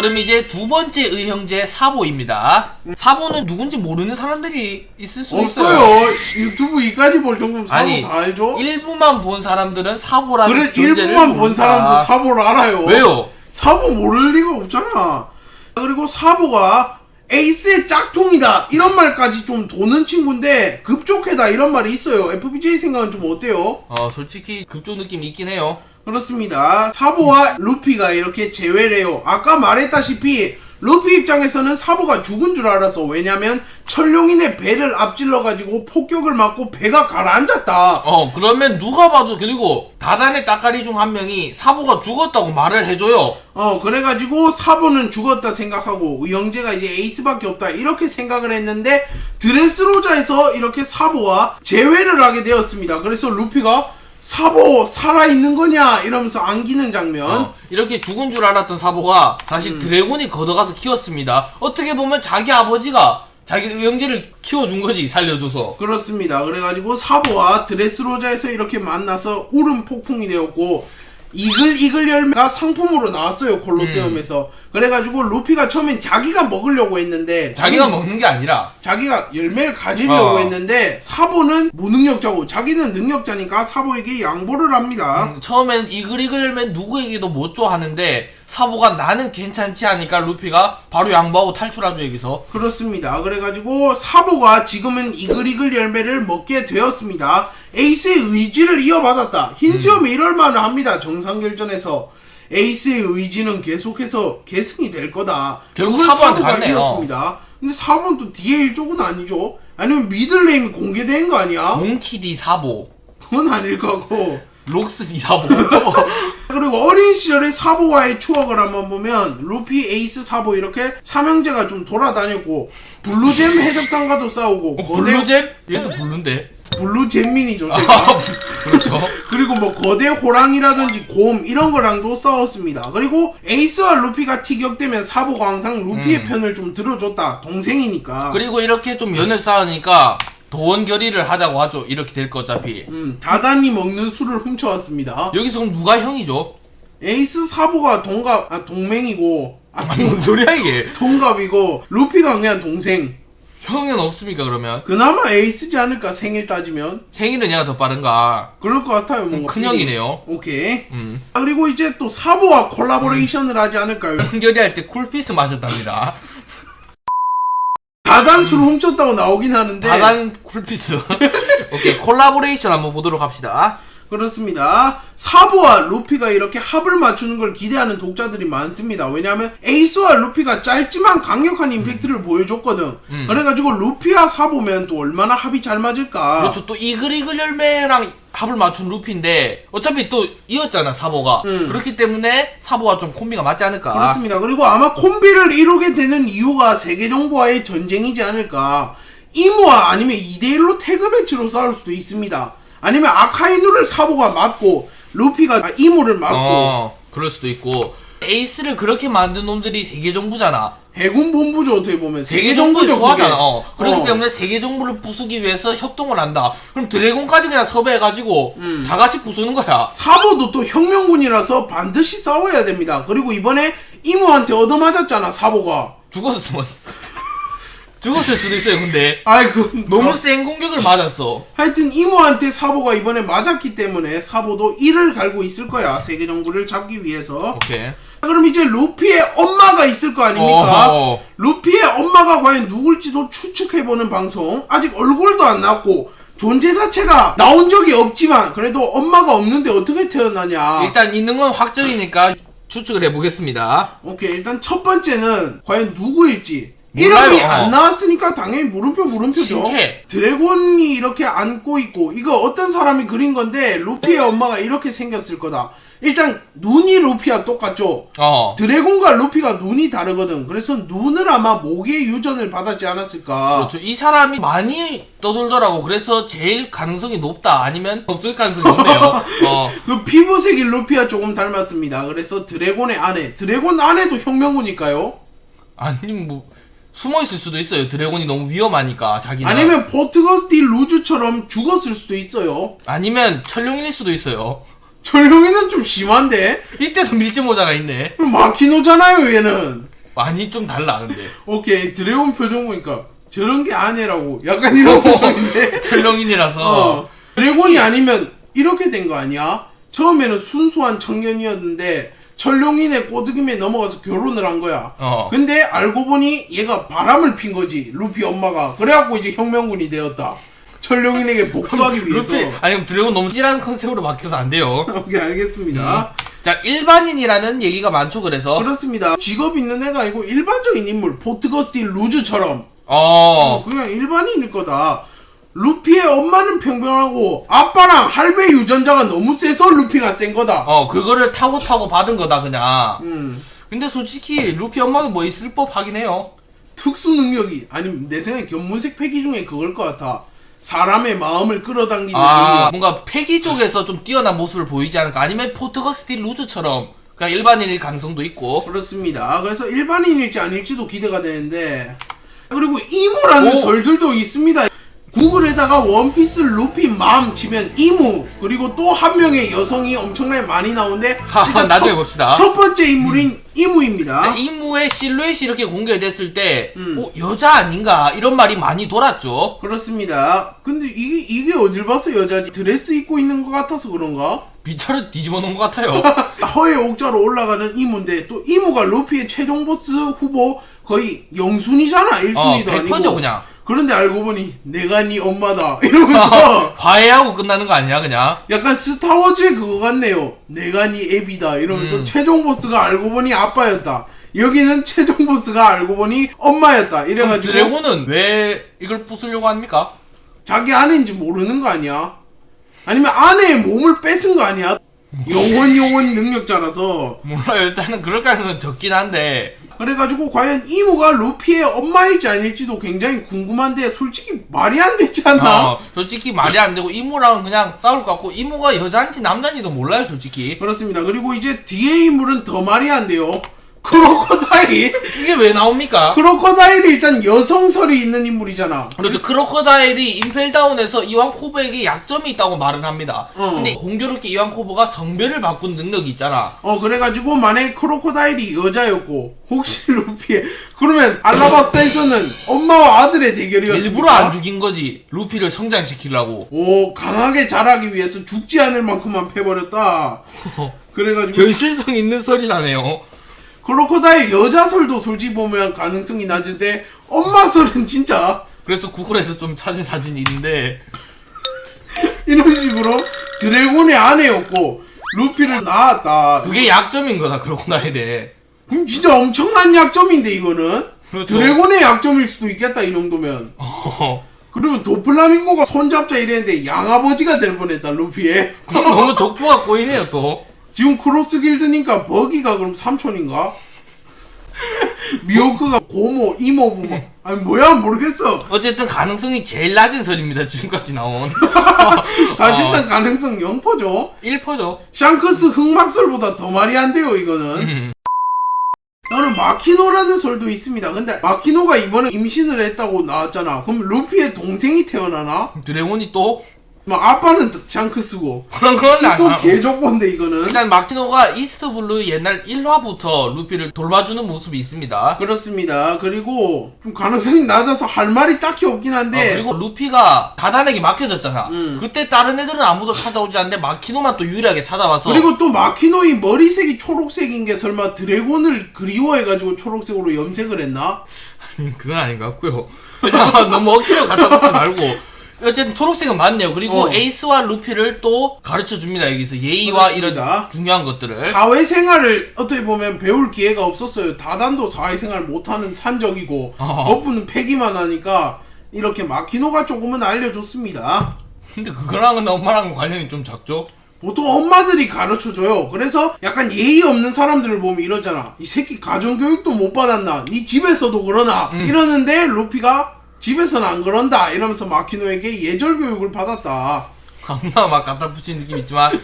그럼 이제 두 번째 의형제 사보입니다. 사보는 누군지 모르는 사람들이 있을 수 있어요. 없어요. 유튜브 이까지 볼 정도면 사보 아니, 다 알죠? 일부만 본 사람들은 사보라는 그래 존재를 일부만 본 모른다. 사람도 사보를 알아요. 왜요? 사보 모를 리가 없잖아. 그리고 사보가 에이스의 짝퉁이다 이런 말까지 좀 도는 친구인데 급족해다 이런 말이 있어요. FBJ 생각은 좀 어때요? 어 솔직히 급조 느낌 있긴 해요. 그렇습니다. 사보와 루피가 이렇게 재회래요. 아까 말했다시피 루피 입장에서는 사보가 죽은 줄 알았어. 왜냐면 철룡인의 배를 앞질러 가지고 폭격을 맞고 배가 가라앉았다. 어 그러면 누가 봐도 그리고 다단의 따까리 중 한 명이 사보가 죽었다고 말을 해줘요. 어 그래가지고 사보는 죽었다 생각하고 의형제가 이제 에이스밖에 없다 이렇게 생각을 했는데 드레스로자에서 이렇게 사보와 재회를 하게 되었습니다. 그래서 루피가 사보 살아있는 거냐 이러면서 안기는 장면. 어, 이렇게 죽은 줄 알았던 사보가 다시 음. 드래곤이 걷어가서 키웠습니다. 어떻게 보면 자기 아버지가 자기 의형제를 키워준 거지 살려줘서. 그렇습니다. 그래가지고 사보와 드레스로자에서 이렇게 만나서 울음 폭풍이 되었고 이글 이글 열매가 상품으로 나왔어요 콜로세움에서. 그래가지고 루피가 처음엔 자기가 먹으려고 했는데 자기가 자기- 먹는 게 아니라 자기가 열매를 가지려고 어. 했는데 사보는 무능력자고 자기는 능력자니까 사보에게 양보를 합니다. 음, 처음엔 이글이글 열면 누구에게도 못줘 하는데 사보가 나는 괜찮지 하니까 루피가 바로 양보하고 탈출하죠 여기서. 그렇습니다. 그래가지고 사보가 지금은 이글이글 열매를 먹게 되었습니다. 에이스의 의지를 이어받았다. 흰수염이 이럴 만을 합니다. 정상결전에서. 에이스의 의지는 계속해서 계승이 될 거다. 결국 사보가 갔네요. 이었습니다. 근데 사보는 또 뒤에 일족은 아니죠. 아니면 미들네임이 공개된 거 아니야? 몽키디 사보, 그건 아닐 거고. 록스디 사보. 그리고 어린 시절의 사보와의 추억을 한번 보면 루피, 에이스, 사보 이렇게 삼형제가 좀 돌아다녔고 블루잼 해적단과도 싸우고 어, 거대 블루잼? 얘도 블루인데. 블루 잼민이죠 제가 그렇죠. 그리고 뭐 거대 호랑이라든지 곰 이런 거랑도 싸웠습니다 그리고 에이스와 루피가 티격되면 사보가 항상 루피의 편을 좀 들어줬다 동생이니까 음. 그리고 이렇게 좀 연을 쌓으니까 도원 결의를 하자고 하죠. 이렇게 될 거 어차피. 음, 다단이 먹는 술을 훔쳐왔습니다 여기서 그럼 누가 형이죠? 에이스 사보가 동갑 아 동맹이고 아, 아니 뭔 소리야 이게? 동갑이고 루피가 그냥 동생 형은 없습니까 그러면? 그나마 에이스지 않을까 생일 따지면 생일은 얘가 더 빠른가? 그럴 것 같아요 뭔가 큰 형이네요. 오케이 음. 아, 그리고 이제 또 사보와 콜라보레이션을 하지 않을까요 한결이 때 쿨피스 마셨답니다. 다단수를 훔쳤다고 나오긴 하는데 다단 쿨피스. 오케이 콜라보레이션 한번 보도록 합시다. 그렇습니다 사보와 루피가 이렇게 합을 맞추는 걸 기대하는 독자들이 많습니다 왜냐하면 에이스와 루피가 짧지만 강력한 임팩트를 보여줬거든 음. 그래가지고 루피와 사보면 또 얼마나 합이 잘 맞을까 그렇죠. 또 이글이글 열매랑 합을 맞춘 루피인데 어차피 또 이었잖아 사보가. 음. 그렇기 때문에 사보와 좀 콤비가 맞지 않을까? 그렇습니다. 그리고 아마 콤비를 이루게 되는 이유가 세계정부와의 전쟁이지 않을까. 이모와 아니면 2대1로 태그 매치로 싸울 수도 있습니다. 아니면 아카이누를 사보가 맞고, 루피가 이모를 맞고, 어, 그럴 수도 있고 에이스를 그렇게 만든 놈들이 세계 정부잖아. 해군 본부죠, 어떻게 보면. 세계 정부에 세계정부죠, 수하잖아. 그게. 어. 그렇기 어. 때문에 세계 정부를 부수기 위해서 협동을 한다. 그럼 드래곤까지 그냥 섭외해가지고 음. 다 같이 부수는 거야. 사보도 또 혁명군이라서 반드시 싸워야 됩니다. 그리고 이번에 이모한테 얻어맞았잖아, 사보가. 죽었으면 죽었을 수도 있어요. 근데 아이, 그, 너무 센 공격을 맞았어. 하여튼 이모한테 사보가 이번에 맞았기 때문에 사보도 이를 갈고 있을 거야. 세계 정부를 잡기 위해서. 오케이. 그럼 이제 루피의 엄마가 있을 거 아닙니까? 어허. 루피의 엄마가 과연 누굴지도 추측해보는 방송. 아직 얼굴도 안 나왔고, 존재 자체가 나온 적이 없지만, 그래도 엄마가 없는데 어떻게 태어나냐. 일단 있는 건 확정이니까 추측을 해보겠습니다. 오케이, 일단 첫 번째는 과연 누구일지. 몰라요. 이름이 어. 안 나왔으니까 당연히 물음표 물음표죠. 신기해. 드래곤이 이렇게 안고 있고 이거 어떤 사람이 그린 건데 루피의 엄마가 이렇게 생겼을 거다. 일단 눈이 루피와 똑같죠. 어. 드래곤과 루피가 눈이 다르거든. 그래서 눈을 아마 목에 유전을 받았지 않았을까. 그렇죠. 이 사람이 많이 떠돌더라고. 그래서 제일 가능성이 높다. 아니면 없을 가능성이 높네요. 어. 그 피부색이 루피와 조금 닮았습니다. 그래서 드래곤의 아내, 드래곤 아내도 혁명구니까요. 아니 뭐 숨어 있을 수도 있어요. 드래곤이 너무 위험하니까 자기는. 아니면 포트거스티 루즈처럼 죽었을 수도 있어요. 아니면 철룡일 수도 있어요. 철룡이는 좀 심한데? 이때도 밀짚 모자가 있네. 그럼 마키노잖아요, 얘는. 많이 좀 달라 근데. 오케이, 드래곤 표정 보니까 저런 게 아니라고. 약간 이런 표정인데? 철령인이라서. 어. 드래곤이 아니면 이렇게 된 거 아니야? 처음에는 순수한 청년이었는데 철룡인의 꼬드김에 넘어가서 결혼을 한 거야. 어. 근데 알고 보니 얘가 바람을 핀 거지. 루피 엄마가. 그래갖고 이제 혁명군이 되었다. 철룡인에게 복수하기 위해서. 루피 아니 그럼 드래곤 너무 찌라는 컨셉으로 바뀌어서 안 돼요. 오케이, 알겠습니다. 자 일반인이라는 얘기가 많죠 그래서. 그렇습니다. 직업 있는 애가 아니고 일반적인 인물. 포트거스티 루즈처럼. 어. 그냥 일반인일 거다. 루피의 엄마는 평범하고 아빠랑 할배 유전자가 너무 세서 루피가 센 거다. 어 그거를 타고 타고 받은 거다 그냥. 음. 근데 솔직히 루피 엄마도 뭐 있을 법 하긴 해요. 특수 능력이 아니면 내 생각에 견문색 패기 중에 그걸 것 같아. 사람의 마음을 끌어당기는 아 능력. 뭔가 패기 쪽에서 좀 뛰어난 모습을 보이지 않을까? 아니면 포트거스티 루즈처럼 그냥 일반인일 가능성도 있고. 그렇습니다. 그래서 일반인일지 아닐지도 기대가 되는데 그리고 이무라는 오. 설들도 있습니다. 구글에다가 원피스 루피 맘 치면 이무 그리고 또 한 명의 여성이 엄청나게 많이 나오는데 하, 일단 나중에 첫- 봅시다. 첫 번째 인물인 이무입니다. 이무의 실루엣이 이렇게 공개됐을 때, 음. 어, 여자 아닌가? 이런 말이 많이 돌았죠. 그렇습니다. 근데 이게 이게 어딜 봐서 여자지 드레스 입고 있는 것 같아서 그런가? 비차를 뒤집어 놓은 것 같아요. 허의 옥자로 올라가는 이무인데 또 이무가 루피의 최종 보스 후보 거의 영순이잖아 1순위도 어, 아니고 100%죠, 그냥. 그런데 알고 보니 내가 네 엄마다 이러면서 과외하고 끝나는 거 아니야, 그냥? 약간 스타워즈의 그거 같네요 내가 네 애비다 이러면서 음. 최종 보스가 알고 보니 아빠였다 여기는 최종 보스가 알고 보니 엄마였다 이래가지고 드래곤은 왜 이걸 부수려고 합니까? 자기 아내인지 모르는 거 아니야? 아니면 아내의 몸을 뺏은 거 아니야? 영원 영원 능력자라서 몰라요. 일단은 그럴 가능성은 적긴 한데. 그래가지고 과연 이모가 루피의 엄마일지 아닐지도 굉장히 궁금한데 솔직히 말이 안 되지 않나? 어, 솔직히 말이 안 되고 이모랑은 그냥 싸울 것 같고 이모가 여자인지 남자인지도 몰라요 솔직히 그렇습니다. 그리고 이제 뒤에 인물은 더 말이 안 돼요. 크로커다일. 이게 왜 나옵니까? 크로커다일이 일단 여성설이 있는 인물이잖아. 그렇죠 크로커다일이 임펠다운에서 이완 코브에게 약점이 있다고 말을 합니다 어. 근데 공교롭게 이완 코브가 성별을 바꾼 능력이 있잖아 어 그래가지고 만약에 크로커다일이 여자였고 혹시 루피의 그러면 알라바스타에서는 엄마와 아들의 대결이었습니까? 일부러 안 죽인 거지 루피를 성장시키려고 오 강하게 자라기 위해서 죽지 않을 만큼만 패버렸다. 그래가지고 현실성 있는 설이라네요 크로커다일 여자 설도 솔직히 보면 가능성이 낮은데 엄마 설은 진짜 그래서 구글에서 좀 찾은 사진이 있는데 이런 식으로 드래곤의 아내였고 루피를 낳았다. 그게 약점인 거다 크로커다일의 그럼 진짜 엄청난 약점인데 이거는 그렇죠. 드래곤의 약점일 수도 있겠다 이 정도면. 어, 그러면 도플라밍고가 손잡자 이랬는데 양아버지가 될 뻔했다 루피의. 그럼 너무 족보가 꼬이네요 또 지금 크로스 길드니까 버기가 그럼 삼촌인가? 미호크가 고모 이모 부모 아니 뭐야 모르겠어. 어쨌든 가능성이 제일 낮은 설입니다 지금까지 나온 사실상 가능성 0%죠. 1%죠 샹크스 흑막설보다 더 말이 안 돼요 이거는 나는 마키노라는 설도 있습니다 근데 마키노가 이번에 임신을 했다고 나왔잖아 그럼 루피의 동생이 태어나나? 드래곤이 또 막 아빠는 샹크스고. 그런 건 하고 개족본데 이거는. 일단 마키노가 이스트 블루 옛날 1화부터 루피를 돌봐주는 모습이 있습니다. 그렇습니다. 그리고 좀 가능성이 낮아서 할 말이 딱히 없긴 어, 한데. 그리고 루피가 다단에게 맡겨졌잖아. 음. 그때 다른 애들은 아무도 찾아오지 않는데 마키노만 또 유일하게 찾아와서. 그리고 또 마키노의 머리색이 초록색인 게 설마 드래곤을 그리워해가지고 초록색으로 염색을 했나? 음, 그건 아닌 것 같고요. 너무 억지로 갖다 붙지 말고 어쨌든 초록색은 맞네요 그리고 어. 에이스와 루피를 또 가르쳐 줍니다 여기서 예의와 그렇습니다. 이런 중요한 것들을 사회생활을 어떻게 보면 배울 기회가 없었어요. 다단도 사회생활 못하는 산적이고 어. 거부는 패기만 하니까 이렇게 마키노가 조금은 알려줬습니다. 근데 그거랑은 엄마랑 관련이 좀 작죠? 보통 엄마들이 가르쳐줘요. 그래서 약간 예의 없는 사람들을 보면 이러잖아. 이 새끼 가정교육도 못 받았나? 니 집에서도 그러나? 음. 이러는데 루피가 집에서는 안 그런다. 이러면서 마키노에게 예절 교육을 받았다. 엄마 막 갖다 붙인 느낌 있지만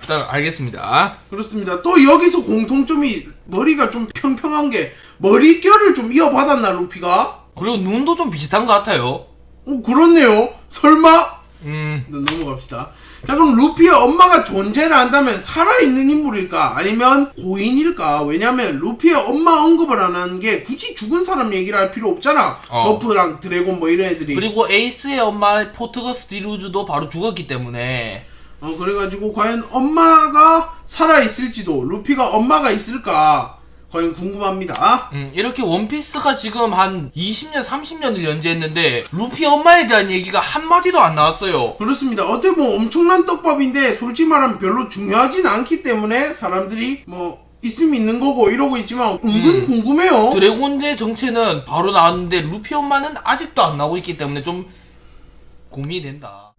일단 알겠습니다 그렇습니다. 또 여기서 공통점이 머리가 좀 평평한 게 머릿결을 좀 이어받았나 루피가? 그리고 눈도 좀 비슷한 것 같아요 어 그렇네요. 설마 음. 넘어갑시다. 자 그럼 루피의 엄마가 존재를 한다면 살아있는 인물일까 아니면 고인일까? 왜냐면 루피의 엄마 언급을 안 하는 게 굳이 죽은 사람 얘기를 할 필요 없잖아. 어. 버프랑 드래곤 뭐 이런 애들이. 그리고 에이스의 엄마 포트거스 디루즈도 바로 죽었기 때문에 어 그래가지고 과연 엄마가 살아있을지도 루피가 엄마가 있을까 과연 궁금합니다. 음, 이렇게 원피스가 지금 한 20년, 30년을 연재했는데 루피 엄마에 대한 얘기가 한마디도 안 나왔어요. 그렇습니다. 어떻게 보면 엄청난 떡밥인데 솔직히 말하면 별로 중요하진 않기 때문에 사람들이 뭐 있으면 있는 거고 이러고 있지만 은근 음. 궁금해요. 드래곤의 정체는 바로 나왔는데 루피 엄마는 아직도 안 나오고 있기 때문에 좀 고민이 된다.